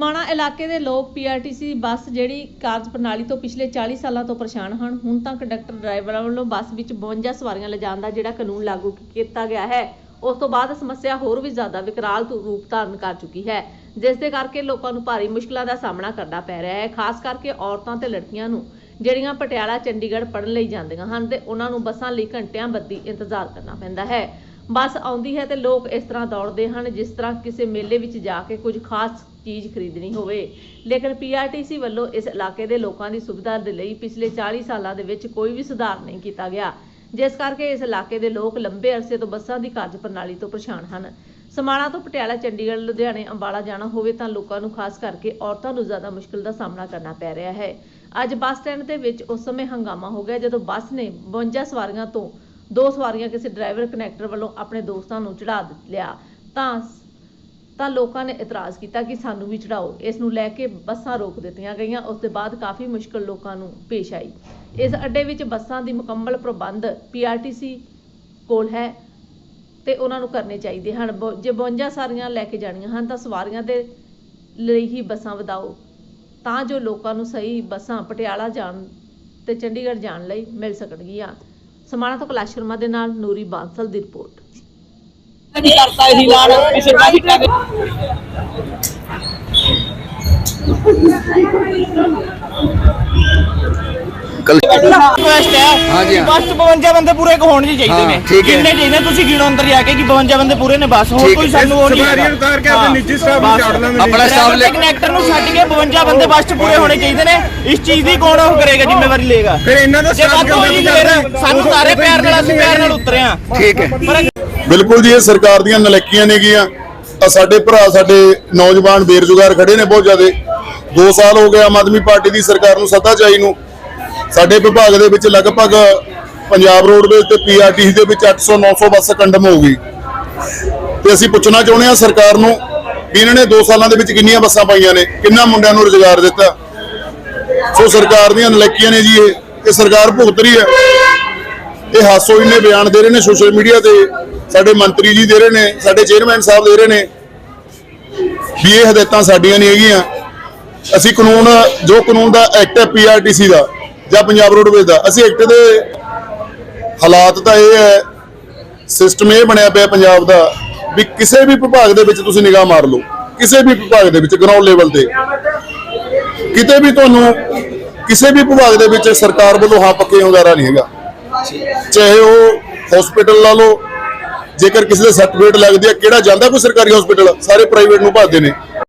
ਮਾਣਾ ਇਲਾਕੇ ਦੇ ਲੋਕ ਪੀਆਰਟੀਸੀ ਬੱਸ ਜਿਹੜੀ ਕਾਰਜ ਪ੍ਰਣਾਲੀ ਤੋਂ ਪਿਛਲੇ 40 ਸਾਲਾਂ ਤੋਂ ਪਰੇਸ਼ਾਨ ਹਨ। ਹੁਣ ਤੱਕ ਕੰਡਕਟਰ ਡਰਾਈਵਰਾਂ ਵੱਲੋਂ ਬੱਸ ਵਿੱਚ 52 ਸਵਾਰੀਆਂ ਲਿਜਾਣ ਦਾ ਜਿਹੜਾ ਕਾਨੂੰਨ ਲਾਗੂ ਕੀਤਾ ਗਿਆ ਹੈ, ਉਸ ਤੋਂ ਬਾਅਦ ਸਮੱਸਿਆ ਹੋਰ ਵੀ ਜ਼ਿਆਦਾ ਵਿਕਰਾਲ ਰੂਪ ਧਾਰਨ ਕਰ ਚੁੱਕੀ ਹੈ। ਜਿਸ ਦੇ ਕਰਕੇ ਲੋਕਾਂ ਨੂੰ ਭਾਰੀ ਮੁਸ਼ਕਲਾਂ ਦਾ ਸਾਹਮਣਾ ਕਰਨਾ ਪੈ ਰਿਹਾ ਹੈ, ਖਾਸ ਕਰਕੇ ਔਰਤਾਂ ਤੇ ਲੜਕੀਆਂ ਨੂੰ, ਜਿਹੜੀਆਂ ਪਟਿਆਲਾ, ਚੰਡੀਗੜ੍ਹ ਪੜ੍ਹਨ ਲਈ ਜਾਂਦੀਆਂ ਹਨ ਤੇ ਉਹਨਾਂ ਨੂੰ ਬੱਸਾਂ ਲਈ ਘੰਟਿਆਂ ਬੱਧੀ ਇੰਤਜ਼ਾਰ ਕਰਨਾ ਪੈਂਦਾ ਹੈ। ਬੱਸ ਆਉਂਦੀ ਹੈ ਤੇ ਲੋਕ ਇਸ ਤਰ੍ਹਾਂ ਦੌੜਦੇ ਹਨ, ਜਿਸ ਤਰ੍ਹਾਂ ਕਿਸੇ ਮੇਲੇ ਵਿੱਚ ਜਾ ਕੇ ਕੁਝ ਖਾਸ ਚੀਜ਼ ਖਰੀਦਣੀ ਹੋਵੇ। ਲੇਕਿਨ ਪੀਆਰਟੀਸੀ ਵੱਲੋਂ ਇਸ ਇਲਾਕੇ ਦੇ ਲੋਕਾਂ ਦੀ ਸੁਵਿਧਾ ਦੇ ਲਈ ਪਿਛਲੇ 40 ਸਾਲਾਂ ਦੇ ਵਿੱਚ ਕੋਈ ਵੀ ਸੁਧਾਰ ਨਹੀਂ ਕੀਤਾ ਗਿਆ। ਜਿਸ ਕਰਕੇ ਇਸ ਇਲਾਕੇ ਦੇ ਲੋਕ ਲੰਬੇ ਅਰਸੇ ਤੋਂ ਬੱਸਾਂ ਦੀ ਕਾਰਜ ਪ੍ਰਣਾਲੀ ਤੋਂ ਪਰੇਸ਼ਾਨ ਹਨ। ਸਮਾਣਾ ਤੋਂ ਪਟਿਆਲਾ, ਚੰਡੀਗੜ੍ਹ, ਲੁਧਿਆਣੇ, ਅੰਬਾਲਾ ਜਾਣਾ ਹੋਵੇ ਤਾਂ ਲੋਕਾਂ ਨੂੰ ਖਾਸ ਕਰਕੇ ਔਰਤਾਂ ਨੂੰ ਜ਼ਿਆਦਾ ਮੁਸ਼ਕਲ ਦਾ ਸਾਹਮਣਾ ਕਰਨਾ ਪੈ ਰਿਹਾ ਹੈ। ਅੱਜ ਬੱਸ ਸਟੈਂਡ ਦੇ ਵਿੱਚ ਉਸ ਸਮੇਂ ਹੰਗਾਮਾ ਹੋ ਗਿਆ ਜਦੋਂ ਬੱਸ ਨੇ 52 ਸਵਾਰੀਆਂ ਤੋਂ ਦੋ ਸਵਾਰੀਆਂ ਕਿਸੇ ਡਰਾਈਵਰ ਕਨੈਕਟਰ ਵੱਲੋਂ ਆਪਣੇ ਦੋਸਤਾਂ ਨੂੰ ਚੜਾ ਲਿਆ। ਤਾਂ ਤਾਂ ਲੋਕਾਂ ਨੇ ਇਤਰਾਜ਼ ਕੀਤਾ ਕਿ ਸਾਨੂੰ ਵੀ ਚੜਾਓ ਇਸ ਨੂੰ ਲੈ ਕੇ ਬੱਸਾਂ ਰੋਕ ਦਿੱਤੀਆਂ ਗਈਆਂ। ਉਸ ਦੇ ਬਾਅਦ ਕਾਫੀ ਮੁਸ਼ਕਲ ਲੋਕਾਂ ਨੂੰ ਪੇਸ਼ ਆਈ। ਇਸ ਅੱਡੇ ਵਿੱਚ ਬੱਸਾਂ ਦੀ ਮੁਕੰਮਲ ਪ੍ਰਬੰਧ ਪੀਆਰਟੀਸੀ ਕੋਲ ਹੈ ਤੇ ਉਹਨਾਂ ਨੂੰ ਕਰਨੇ ਚਾਹੀਦੇ ਹਨ। ਬ- ਜੇ 52 ਸਾਰੀਆਂ ਲੈ ਕੇ ਜਾਣੀਆਂ ਹਨ, ਤਾਂ ਸਵਾਰੀਆਂ ਦੇ ਲਈ ਹੀ ਬੱਸਾਂ ਵਧਾਓ। ਤਾਂ ਜੋ ਲੋਕਾਂ ਨੂੰ ਸਹੀ ਬੱਸਾਂ ਪਟਿਆਲਾ ਜਾਣ ਤੇ ਚੰਡੀਗੜ੍ਹ ਜਾਣ ਲਈ ਮਿਲ ਸਕਣਗੀਆਂ। ਸਮਾਣਾ ਤੋਂ ਕੈਲਾਸ਼ ਸ਼ਰਮਾ ਦੇ ਨਾਲ ਨੂਰੀ ਬਾਂਸਲ ਦੀ ਰਿਪੋਰਟ। ਨਹੀਂ ਕਰਤਾ ਸੀ ਲਾਣ ਕਿਸੇ ਟ੍ਰੈਫਿਕ ਦੇ ਕੱਲ ਰਿਕੁਐਸਟ ਹੈ। ਹਾਂਜੀ, ਹਾਂ। ਬਸ 52 ਬੰਦੇ ਪੂਰੇ ਹੋਣ ਜੀ ਚਾਹੀਦੇ ਹਾਂ, ਨੇ। ਠੀਕ ਹੈ। ਕਿੰਨੇ ਚਾਹੀਦੇ ਤੁਸੀਂ ਗਿਣੋ ਅੰਦਰ ਜਾ ਕੇ ਕਿ 52 ਬੰਦੇ ਪੂਰੇ ਨੇ ਬਸ ਹੋਰ ਠੀਕ ਕੋਈ ਹੈ। ਸਾਨੂੰ ਉਹ ਨਹੀਂ ਸਵਾਰੀਆਂ ਉਤਾਰ ਕੇ ਆਪਣੇ ਨਿੱਜੀ ਸਟਾਫ ਨੂੰ ਛੱਡ ਲੈਂਦੇ ਆਪਣਾ ਸਟਾਫ ਲੈ ਕਨੈਕਟਰ ਨੂੰ ਛੱਡ ਕੇ 52 ਬੰਦੇ ਬਸ 'ਚ ਪੂਰੇ ਹੋਣੇ ਚਾਹੀਦੇ ਨੇ। ਇਸ ਚੀਜ਼ ਦੀ ਕੌਣ ਉਹ ਕਰੇਗਾ ਜ਼ਿੰਮੇਵਾਰੀ ਲਏਗਾ? ਫਿਰ ਇਹਨਾਂ ਦਾ ਜੇ ਸਟਾਫ ਵੱਧ ਹੋਈ ਫਿਰ ਸਾਨੂੰ ਸਾਰੇ ਪਿਆਰ ਨਾਲ ਅਸੀਂ ਪਿਆਰ ਨਾਲ ਉਤਰੇ ਆ ਠੀਕ ਹੈ। ਪਰ ਬਿਲਕੁਲ ਜੀ ਇਹ ਸਰਕਾਰ ਦੀਆਂ ਨਲੇਕੀਆਂ ਨੇਗੀਆਂ। ਆ ਸਾਡੇ ਭਰਾ ਸਾਡੇ ਨੌਜਵਾਨ ਬੇਰੁਜ਼ਗਾਰ ਖੜੇ ਨੇ ਬਹੁਤ ਜ਼ਿਆਦੇ। 2 ਸਾਲ ਹੋ ਗਏ ਆਮ ਆਦਮੀ ਪਾਰਟੀ ਦੀ ਸਰਕਾਰ ਨੂੰ ਸੱਤਾ ਚਾਈ ਨੂੰ। ਸਾਡੇ ਵਿਭਾਗ ਦੇ ਵਿੱਚ ਲਗਭਗ ਪੰਜਾਬ ਰੋਡਵੇਜ਼ ਤੇ ਪੀਆਰਟੀਸੀ ਦੇ ਵਿੱਚ 800 900 ਬੱਸ ਕੰਡਮ ਹੋ ਗਈ। ਤੇ ਅਸੀਂ ਪੁੱਛਣਾ ਚਾਹੁੰਦੇ ਹਾਂ ਸਰਕਾਰ ਨੂੰ ਵੀ ਇਹਨਾਂ ਨੇ 2 ਸਾਲਾਂ ਦੇ ਵਿੱਚ ਕਿੰਨੀਆਂ ਬੱਸਾਂ ਪਾਈਆਂ ਨੇ, ਕਿੰਨਾ ਮੁੰਡਿਆਂ ਨੂੰ ਰੁਜ਼ਗਾਰ ਦਿੱਤਾ। ਸੋ ਸਰਕਾਰ ਦੀਆਂ ਨਲੇਕੀਆਂ ਨੇ ਜੀ ਇਹ ਇਹ ਸਰਕਾਰ ਭੁਗਤ ਰਹੀ ਹੈ। ਇਹ ਹਾਸੋ ਇੰਨੇ ਬਿਆਨ ਦੇ ਰਹੇ ਨੇ ਸੋਸ਼ਲ ਮੀਡੀਆ ਤੇ, ਸਾਡੇ ਮੰਤਰੀ ਜੀ ਦੇ ਰਹੇ ਨੇ, ਸਾਡੇ ਚੇਅਰਮੈਨ ਸਾਹਿਬ ਦੇ ਰਹੇ ਨੇ। ਵੀ ਇਹ ਹਦਾਇਤਾਂ ਸਾਡੀਆਂ ਨਹੀਂ ਹੈਗੀਆਂ। ਅਸੀਂ ਕਾਨੂੰਨ, ਜੋ ਕਾਨੂੰਨ ਦਾ ਐਕਟ ਹੈ ਪੀਆਰਟੀਸੀ ਦਾ ਜਾਂ ਪੰਜਾਬ ਰੋਡਵੇਜ਼ ਦਾ। ਅਸੀਂ ਐਕਟ ਦੇ ਹਾਲਾਤ ਤਾਂ ਇਹ ਹੈ ਸਿਸਟਮ ਇਹ ਬਣਿਆ ਪਿਆ ਪੰਜਾਬ ਦਾ ਵੀ ਕਿਸੇ ਵੀ ਵਿਭਾਗ ਦੇ ਵਿੱਚ ਤੁਸੀਂ ਨਿਗਾਹ ਮਾਰ ਲਓ। ਕਿਸੇ ਵੀ ਵਿਭਾਗ ਦੇ ਵਿੱਚ ਗਰਾਊਂਡ ਲੈਵਲ ਤੇ। ਕਿਤੇ ਵੀ ਤੁਹਾਨੂੰ ਕਿਸੇ ਵੀ ਵਿਭਾਗ ਦੇ ਵਿੱਚ ਸਰਕਾਰ ਵੱਲੋਂ ਹਾਂ ਪੱਕੇ ਹੁੰਗਾਰਾ ਨਹੀਂ ਹੈਗਾ। ਚਾਹੇ ਉਹ ਹਸਪੀਟਲ ਲਾ ਲਓ, ਜੇਕਰ ਕਿਸੇ ਦੇ ਸਰਟੀਫਿਕੇਟ ਲੱਗਦੀ ਹੈ, ਕਿਹੜਾ ਜਾਂਦਾ ਕੋਈ ਸਰਕਾਰੀ ਹਸਪੀਟਲ ਸਾਰੇ ਪ੍ਰਾਈਵੇਟ ਨੂੰ ਭੱਜਦੇ ਨੇ।